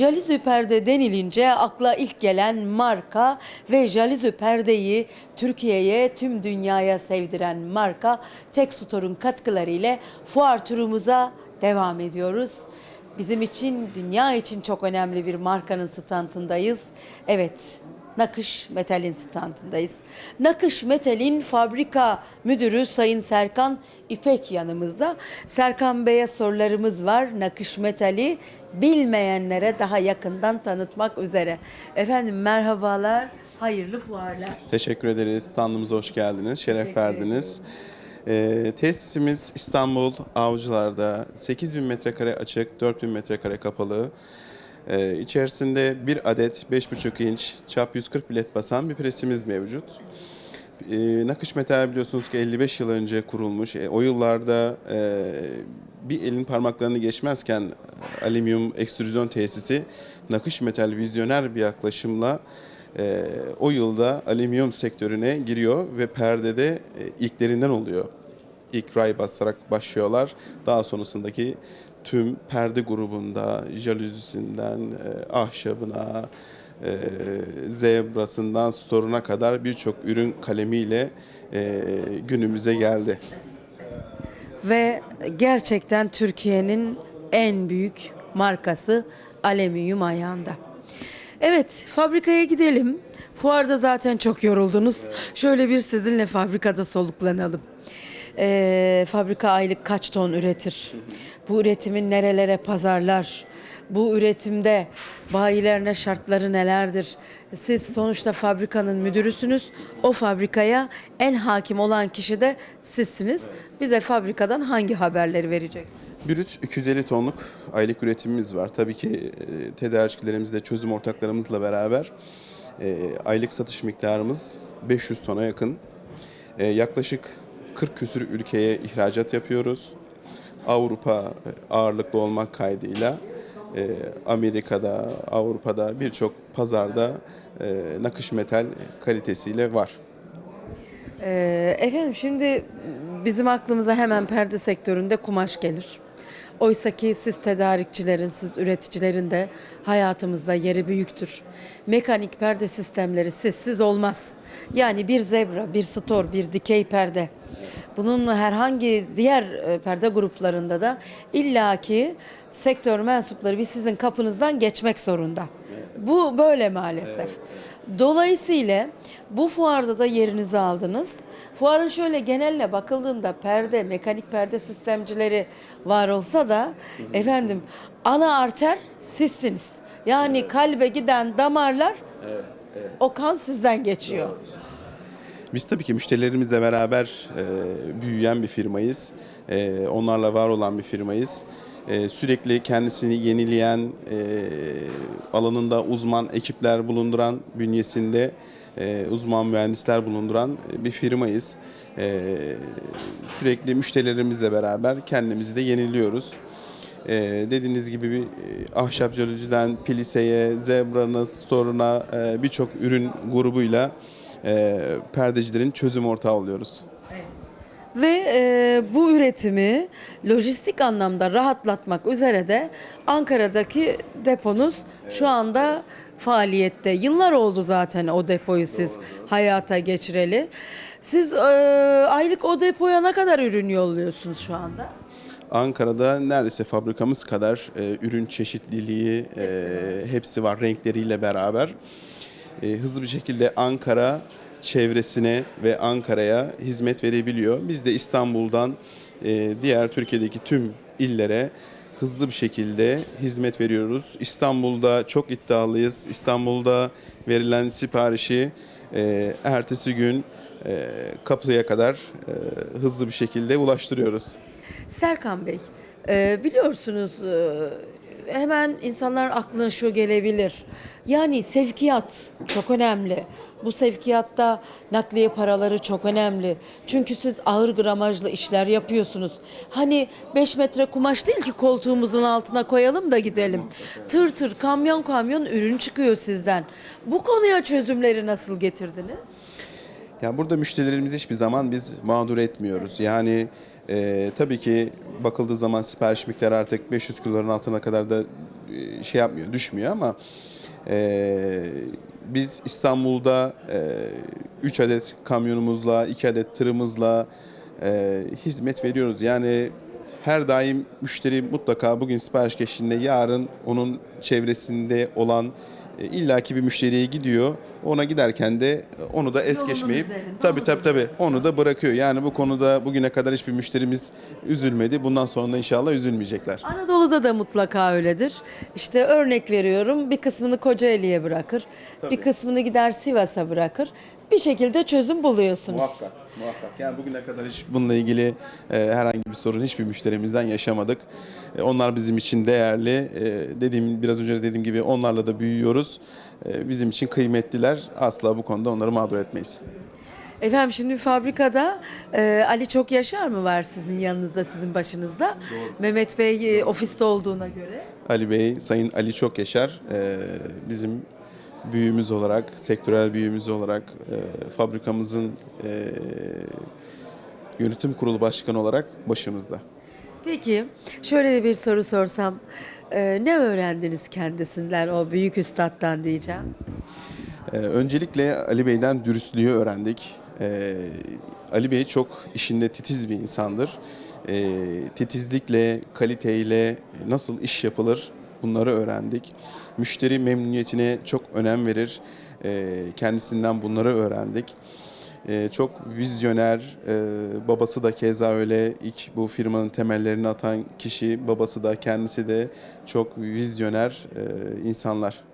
Jalizü perde denilince akla ilk gelen marka ve Jalizü perdeyi Türkiye'ye, tüm dünyaya sevdiren marka Tek Store'un katkılarıyla fuar turumuza devam ediyoruz. Bizim için, dünya için çok önemli bir markanın standındayız. Evet, Nakış Metal'in standındayız. Nakış Metal'in fabrika müdürü Sayın Serkan İpek yanımızda. Serkan Bey'e sorularımız var. Nakış Metal'i bilmeyenlere daha yakından tanıtmak üzere. Efendim merhabalar, hayırlı fuarlar. Teşekkür ederiz. Standımıza hoş geldiniz. Şeref Teşekkür verdiniz. Ee, tesisimiz İstanbul Avcılar'da 8000 metrekare açık, 4000 metrekare kapalı. Ee, içerisinde bir adet 5,5 inç çap 140 bilet basan bir presimiz mevcut. Ee, Nakış Metal biliyorsunuz ki 55 yıl önce kurulmuş. E, o yıllarda e, bir elin parmaklarını geçmezken e, alüminyum ekstrüzyon tesisi Nakış Metal vizyoner bir yaklaşımla e, o yılda alüminyum sektörüne giriyor ve perdede e, ilklerinden oluyor. İlk ray basarak başlıyorlar. Daha sonrasındaki tüm perde grubunda jalüzisinden e, ahşabına, e, zebrasından storuna kadar birçok ürün kalemiyle e, günümüze geldi. Ve gerçekten Türkiye'nin en büyük markası alüminyum ayağında. Evet, fabrikaya gidelim. Fuarda zaten çok yoruldunuz. Şöyle bir sizinle fabrikada soluklanalım. Ee, fabrika aylık kaç ton üretir? Bu üretimin nerelere pazarlar? Bu üretimde bayilerine şartları nelerdir? Siz sonuçta fabrikanın müdürüsünüz. O fabrikaya en hakim olan kişi de sizsiniz. Bize fabrikadan hangi haberleri vereceksiniz? Brüt 250 tonluk aylık üretimimiz var. Tabii ki e, tedarikçilerimizle, çözüm ortaklarımızla beraber e, aylık satış miktarımız 500 tona yakın. E, yaklaşık 40 küsür ülkeye ihracat yapıyoruz. Avrupa e, ağırlıklı olmak kaydıyla e, Amerika'da, Avrupa'da birçok pazarda e, nakış metal kalitesiyle var. Efendim şimdi bizim aklımıza hemen perde sektöründe kumaş gelir. Oysa ki siz tedarikçilerin, siz üreticilerin de hayatımızda yeri büyüktür. Mekanik perde sistemleri sizsiz olmaz. Yani bir zebra, bir stor, bir dikey perde. Bunun herhangi diğer e, perde gruplarında da illaki sektör mensupları bir sizin kapınızdan geçmek zorunda. Bu böyle maalesef. Dolayısıyla bu fuarda da yerinizi aldınız. Fuarın şöyle genelle bakıldığında perde, mekanik perde sistemcileri var olsa da efendim ana arter sizsiniz. Yani kalbe giden damarlar o kan sizden geçiyor. Biz tabii ki müşterilerimizle beraber e, büyüyen bir firmayız. E, onlarla var olan bir firmayız. E, sürekli kendisini yenileyen, e, alanında uzman ekipler bulunduran, bünyesinde e, uzman mühendisler bulunduran bir firmayız. E, sürekli müşterilerimizle beraber kendimizi de yeniliyoruz. E, dediğiniz gibi bir e, ahşap jalüziden piliseye, zebrana, storuna e, birçok ürün grubuyla e, perdecilerin çözüm ortağı oluyoruz. Ve e, bu üretimi lojistik anlamda rahatlatmak üzere de Ankara'daki deponuz şu anda faaliyette. Yıllar oldu zaten o depoyu siz hayata geçireli. Siz e, aylık o depoya ne kadar ürün yolluyorsunuz şu anda? Ankara'da neredeyse fabrikamız kadar e, ürün çeşitliliği e, hepsi var renkleriyle beraber. E, hızlı bir şekilde Ankara çevresine ve Ankara'ya hizmet verebiliyor. Biz de İstanbul'dan e, diğer Türkiye'deki tüm illere hızlı bir şekilde hizmet veriyoruz. İstanbul'da çok iddialıyız. İstanbul'da verilen siparişi e, ertesi gün e, kapıya kadar hızlı bir şekilde ulaştırıyoruz. Serkan Bey, biliyorsunuz hemen insanlar aklına şu gelebilir. Yani sevkiyat çok önemli. Bu sevkiyatta nakliye paraları çok önemli. Çünkü siz ağır gramajlı işler yapıyorsunuz. Hani 5 metre kumaş değil ki koltuğumuzun altına koyalım da gidelim. Tır tır, kamyon kamyon ürün çıkıyor sizden. Bu konuya çözümleri nasıl getirdiniz? Ya burada müşterilerimizi hiçbir zaman biz mağdur etmiyoruz. Yani e, tabii ki bakıldığı zaman sipariş miktarı artık 500 kiloların altına kadar da e, şey yapmıyor, düşmüyor ama e, biz İstanbul'da 3 adet kamyonumuzla, 2 adet tırımızla e, hizmet veriyoruz. Yani her daim müşteri mutlaka bugün sipariş geçtiğinde yarın onun çevresinde olan e, illaki bir müşteriye gidiyor. Ona giderken de onu da es Yolunun geçmeyip üzerinde tabii tabii tabii onu da bırakıyor. Yani bu konuda bugüne kadar hiçbir müşterimiz üzülmedi. Bundan sonra da inşallah üzülmeyecekler. Anadolu'da da mutlaka öyledir. İşte örnek veriyorum bir kısmını Kocaeli'ye bırakır. Bir kısmını gider Sivas'a bırakır. Bir şekilde çözüm buluyorsunuz. Muhakkak, muhakkak. Yani bugüne kadar hiç bununla ilgili e, herhangi bir sorun hiçbir müşterimizden yaşamadık. E, onlar bizim için değerli. E, dediğim biraz önce de dediğim gibi onlarla da büyüyoruz. E, bizim için kıymetliler. Asla bu konuda onları mağdur etmeyiz. Efendim şimdi fabrikada e, Ali Çok Yaşar mı var sizin yanınızda, sizin başınızda? Mehmet Bey e, ofiste olduğuna göre. Ali Bey, Sayın Ali Çok Yaşar e, bizim büyüğümüz olarak, sektörel büyüğümüz olarak e, fabrikamızın e, yönetim kurulu başkanı olarak başımızda. Peki şöyle de bir soru sorsam. e, ne öğrendiniz kendisinden, o büyük üstattan diyeceğim. Ee, öncelikle Ali Bey'den dürüstlüğü öğrendik. Ee, Ali Bey çok işinde titiz bir insandır. Ee, titizlikle, kaliteyle nasıl iş yapılır bunları öğrendik. Müşteri memnuniyetine çok önem verir. Ee, kendisinden bunları öğrendik. Ee, çok vizyoner, ee, babası da keza öyle ilk bu firmanın temellerini atan kişi, babası da kendisi de çok vizyoner insanlar.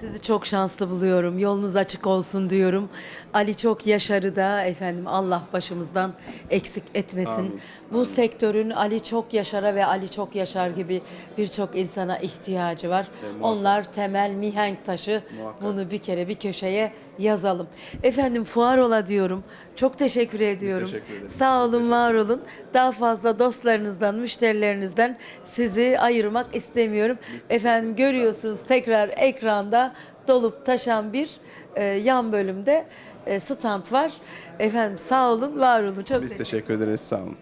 Sizi çok şanslı buluyorum. Yolunuz açık olsun diyorum. Ali çok yaşarı da efendim Allah başımızdan eksik etmesin. Amin. Bu sektörün Ali çok yaşara ve Ali çok yaşar gibi birçok insana ihtiyacı var. muhakkak. Onlar temel mihenk taşı. Muhakkak. Bunu bir kere bir köşeye yazalım. Efendim fuar ola diyorum. Çok teşekkür ediyorum. teşekkür. Sağ Biz olun, var olun. Daha fazla dostlarınızdan, müşterilerinizden sizi ayırmak istemiyorum. Efendim görüyorsunuz tekrar ekranda dolup taşan bir e, yan bölümde e, stand var. Efendim sağ olun, var olun. Çok Biz teşekkür ederiz. Sağ olun.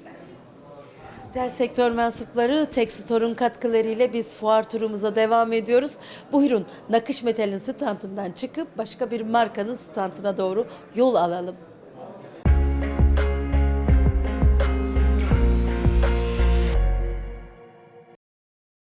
Diğer sektör mensupları Tek Store'un katkılarıyla biz fuar turumuza devam ediyoruz. Buyurun Nakış Metal'in standından çıkıp başka bir markanın standına doğru yol alalım.